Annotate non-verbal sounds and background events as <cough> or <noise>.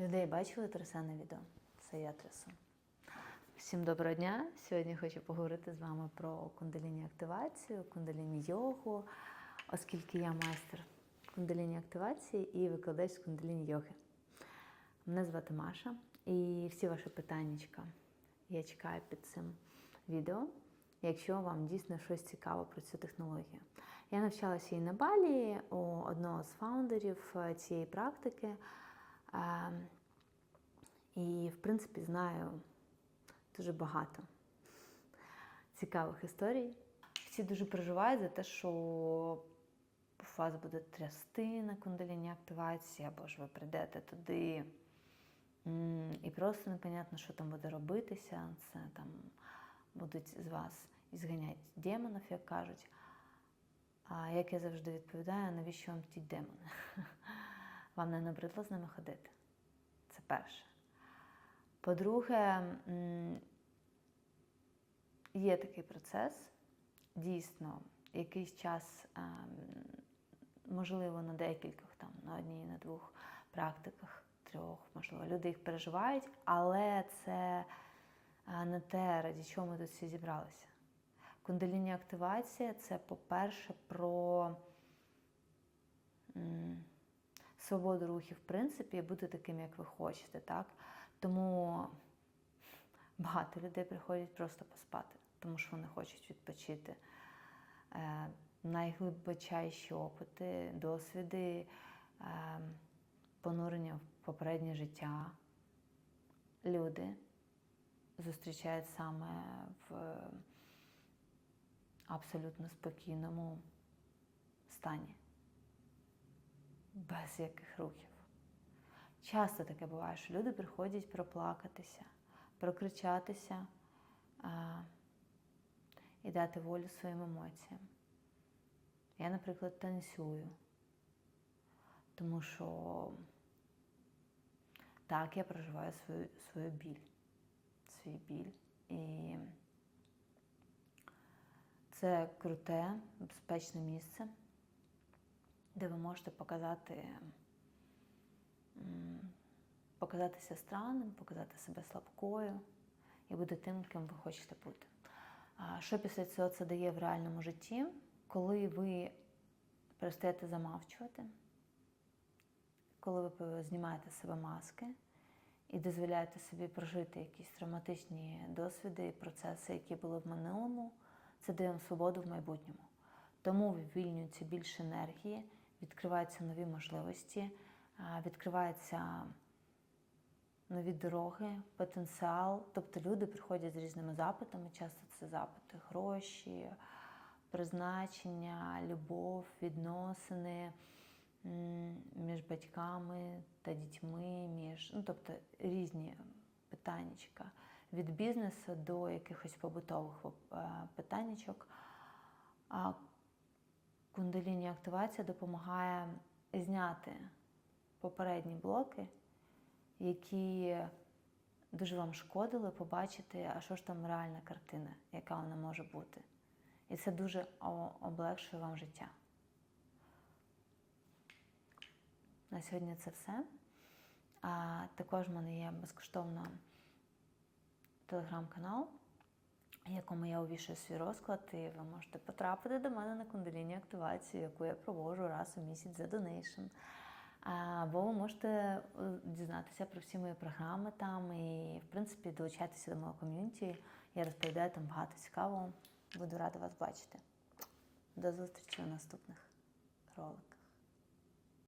Людей бачили трясене відео? Це я трясу. Всім доброго дня! Сьогодні хочу поговорити з вами про кундаліні активацію, кундаліні йогу, оскільки я майстер кундаліні активації і викладач з кундаліні йоги. Мене звати Маша, і всі ваші питання я чекаю під цим відео, якщо вам дійсно щось цікаво про цю технологію. Я навчалася її на Балі у одного з фаундерів е, цієї практики. І, в принципі, знаю дуже багато цікавих історій. Всі дуже переживають за те, що вас буде трясти на кундаліні активації, або ж ви прийдете туди. І просто непонятно, що там буде робитися. Це там будуть з вас ізганяти демонів, як кажуть. А як я завжди відповідаю, навіщо вам ті демони? <laughs> Вам не набридло з ними ходити? Це перше. По-друге, є такий процес. Дійсно, якийсь час, ем, можливо, на декількох, там, на одній, на двох практиках, трьох, можливо, люди їх переживають, але це е, не те, раді чого ми тут всі зібралися. Кундаліні активація це, по-перше, про свободу рухів, в принципі, бути таким, як ви хочете. Так? Тому багато людей приходять просто поспати, тому що вони хочуть відпочити. Е, найглибочайші опити, досвіди, е, понурення в попереднє життя. Люди зустрічають саме в абсолютно спокійному стані, без яких рухів. Часто таке буває, що люди приходять проплакатися, прокричатися а, і дати волю своїм емоціям. Я, наприклад, танцюю, тому що так я проживаю свою, свою біль, свій біль. І це круте, безпечне місце, де ви можете показати, показатися странним, показати себе слабкою і бути тим, ким ви хочете бути. Що після цього це дає в реальному житті, коли ви перестаєте замовчувати, коли ви знімаєте з себе маски і дозволяєте собі прожити якісь травматичні досвіди і процеси, які були в минулому, це дає вам свободу в майбутньому. Тому вивільнюється більше енергії, відкриваються нові можливості, відкриваються нові дороги, потенціал. Тобто люди приходять з різними запитами, часто це запити гроші, призначення, любов, відносини між батьками та дітьми, між, ну, тобто різні питаннячка. Від бізнесу до якихось побутових е, питаннячок. Кундаліні активація допомагає зняти попередні блоки, які дуже вам шкодили, побачити, а що ж там реальна картина, яка вона може бути. І це дуже облегшує вам життя. На сьогодні це все. А також в мене є безкоштовна телеграм-канал, якому я увішую свій розклад, і ви можете потрапити до мене на кундаліні активацію, яку я проводжу раз у місяць за донейшн. Або ви можете е, дізнатися про всі мої програми там і, в принципі, долучатися до мого ком'юніті. Я розповідаю там багато цікавого. Буду рада вас бачити. До зустрічі у наступних роликах.